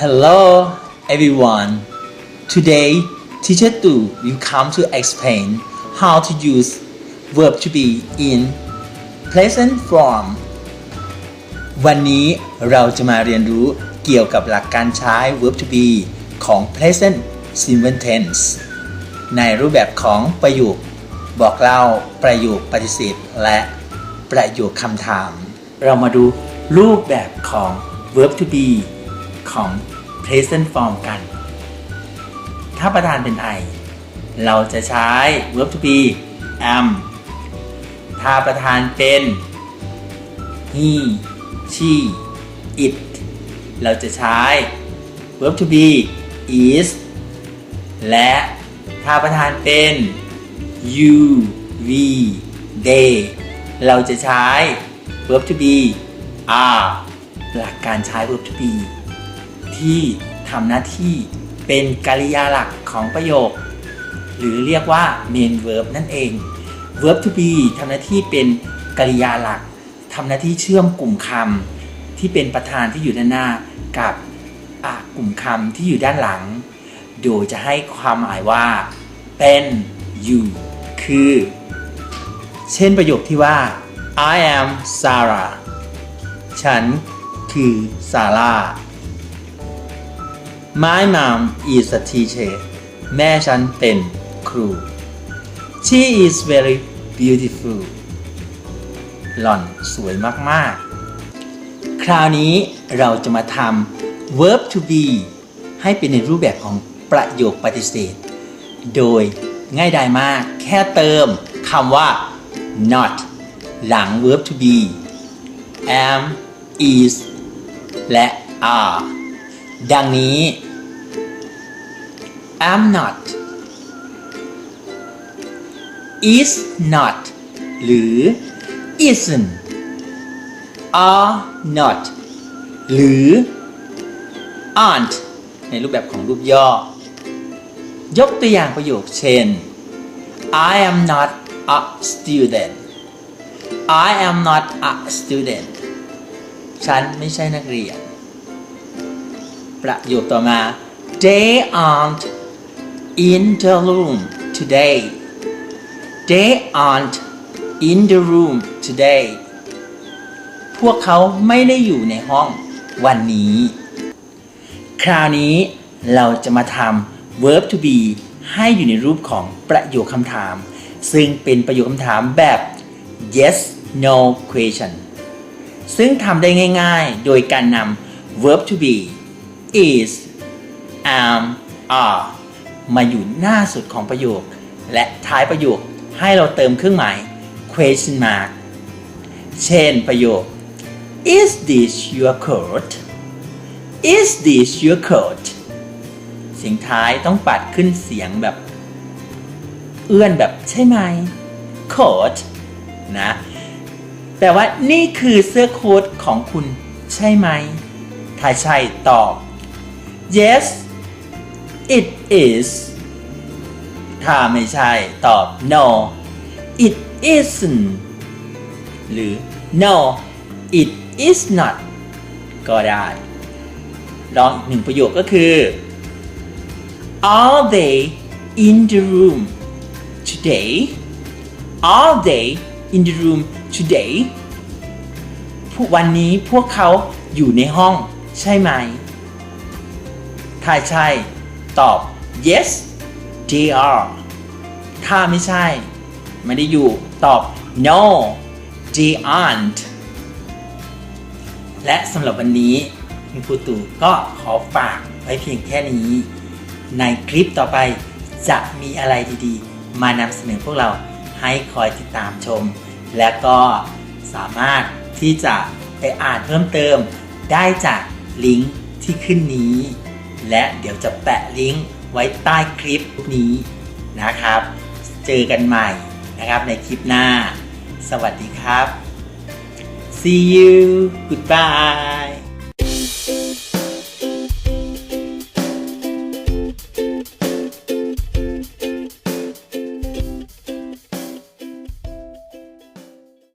Hello everyone. Today, Teacher Tu will come to explain how to use verb to be in present form. วันนี้เราจะมาเรียนรู้เกี่ยวกับหลักการใช้ verb to be ของ present simple tense ในรูปแบบของประโยค บอกเล่าประโยคปฏิเสธและประโยคคำถาม เรามาดูรูปแบบของ verb to be ของ present form กัน ถ้าประธานเป็น I เราจะใช้ verb to be am ถ้าประธานเป็น he she it เราจะใช้ verb to be is และถ้าประธานเป็น you we they เราจะใช้ verb to be are หลักการใช้ verb to be ที่ทำหน้าที่เป็นกริยาหลักของประโยค หรือเรียกว่า main verb นั่นเอง verb to be ทำหน้าที่เป็นกริยาหลักทำหน้าที่เชื่อมกลุ่มคำที่เป็นประธานที่อยู่ด้านหน้ากับกลุ่มคำที่อยู่ด้านหลัง โดยจะให้ความหมายว่า เป็น you คือ เช่นประโยคที่ว่า I am Sarah ฉันคือซาร่า My mom is a teacher แม่ฉันเป็นครู She is very beautiful หล่อนสวยมาก ๆ คราวนี้เราจะมาทำ verb to be ให้เป็นในรูปแบบของประโยคปฏิเสธ โดยง่ายดายมาก แค่เติมคำว่า not หลัง verb to be am is และ are ดังนี้ am not is not หรือ isn't are not หรือ aren't ในรูปแบบของรูปย่อ ยกตัวอย่างประโยคเช่น I am not a student I am not a student ฉันไม่ใช่นักเรียน ประโยคต่อมา They aren't in the room today They aren't in the room today พวกเขาไม่ได้อยู่ในห้องวันนี้ คราวนี้เราจะมาทำ verb to be ให้อยู่ในรูปของประโยคคำถาม ซึ่งเป็นประโยคคำถามแบบ yes no question ซึ่งทำได้ง่ายๆ โดยการนำ verb to be is am are มาอยู่หน้าสุดของประโยค และท้ายประโยคให้เราเติมเครื่องหมาย question mark เช่นประโยค is this your coat is this your coat เสียงท้ายต้องปัดขึ้นเสียงแบบ เอื้อนแบบใช่ไหม coat นะแปลว่านี่คือเสื้อโค้ทของคุณใช่ไหม ถ้าใช่ตอบ yes it is ถ้าไม่ใช่ตอบ no it isn't หรือ no it is not ก็ได้ลองอีกหนึ่งประโยคก็คือ Are they in the room today Are they in the room today วันนี้พวกเขาอยู่ในห้องใช่ไหม ถ้าใช่ ตอบ yes they are ถ้าไม่ใช่ ไม่ได้อยู่ ตอบ no they aren't และสำหรับวันนี้คุณครูตู่ก็ขอฝากไว้เพียงแค่นี้ ในคลิปต่อไปจะมีอะไรดีๆ มานำเสนอพวกเราให้คอยติดตามชม และก็สามารถที่จะไปอ่านเพิ่มเติมได้จากลิงก์ที่ขึ้นนี้ และเดี๋ยวจะแปะลิงก์ไว้ใต้คลิปนี้นะครับ เจอกันใหม่นะครับในคลิปหน้า สวัสดีครับ see you goodbye